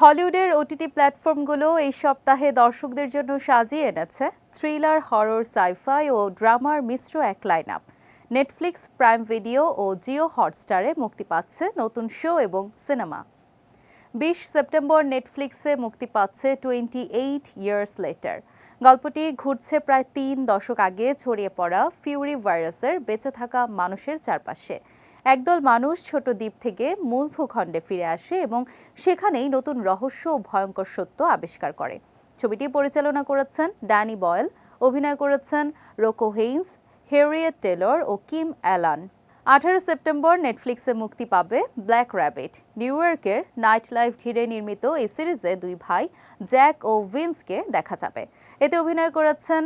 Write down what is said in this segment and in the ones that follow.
হলিউডের ওটিটি প্ল্যাটফর্মগুলো এই সপ্তাহে দর্শকদের জন্য সাজিয়ে এনেছে। থ্রিলার, হরর, সাইফাই ও ড্রামার মিশ্র এক line up Netflix, Prime Video ও জিও হটস্টারে মুক্তি পাচ্ছে নতুন শো এবং সিনেমা। বিশ সেপ্টেম্বর নেটফ্লিক্সে মুক্তি পাচ্ছে টোয়েন্টি এইট ইয়ার্স লেটার। গল্পটি ঘুরছে প্রায় তিন দশক আগে ছড়িয়ে পড়া ফিউরি ভাইরাসের বেঁচে থাকা মানুষের চারপাশে। একদল মানুষ ছোট দ্বীপ থেকে মূল ভূখণ্ডে ফিরে আসে এবং সেখানেই নতুন রহস্য ও ভয়ঙ্কর সত্য আবিষ্কার করে। ছবিটি পরিচালনা করেছেন ড্যানি বয়েল, অভিনয় করেছেন রোকো হেইন্স হেরিয়েট টেলর ও কিম অ্যালান। আঠারো সেপ্টেম্বর নেটফ্লিক্সে মুক্তি পাবে ব্ল্যাক র্যাবিট, নিউ ইয়র্কের নাইট লাইফ ঘিরে নির্মিত এই সিরিজে দুই ভাই, জ্যাক ও ভিন্সকে দেখা যাবে। এতে অভিনয় করেছেন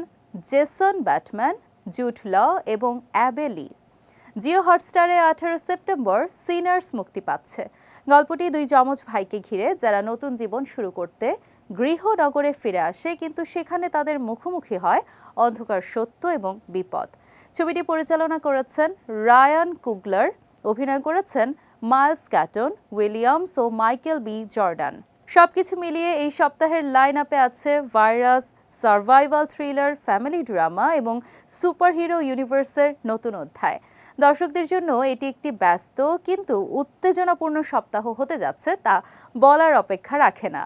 জেসন ব্যাটম্যান, জুট ল এবং অ্যাবেলি জিও হটস্টারে আঠারো সেপ্টেম্বর সিনার্স মুক্তি পাচ্ছে। গল্পটি দুই যমজ ভাইকে ঘিরে, যারা নতুন জীবন শুরু করতে গৃহনগরে ফিরে আসে, কিন্তু সেখানে তাদের মুখোমুখি হয় অন্ধকার সত্য এবং বিপদ। ছবিটি পরিচালনা করেছেন রায়ান কুগলার, অভিনয় করেছেন মাইলস ক্যাটন, উইলিয়ামস ও মাইকেল বি জর্ডান। সবকিছু মিলিয়ে এই সপ্তাহের লাইন আপে আছে virus, survival thriller, family drama এবং সুপারহিরো ইউনিভার্সের নতুন অধ্যায়। দর্শকদের জন্য এটি একটি ব্যস্ত কিন্তু উত্তেজনাপূর্ণ সপ্তাহ হতে যাচ্ছে, তা বলার অপেক্ষা রাখে না।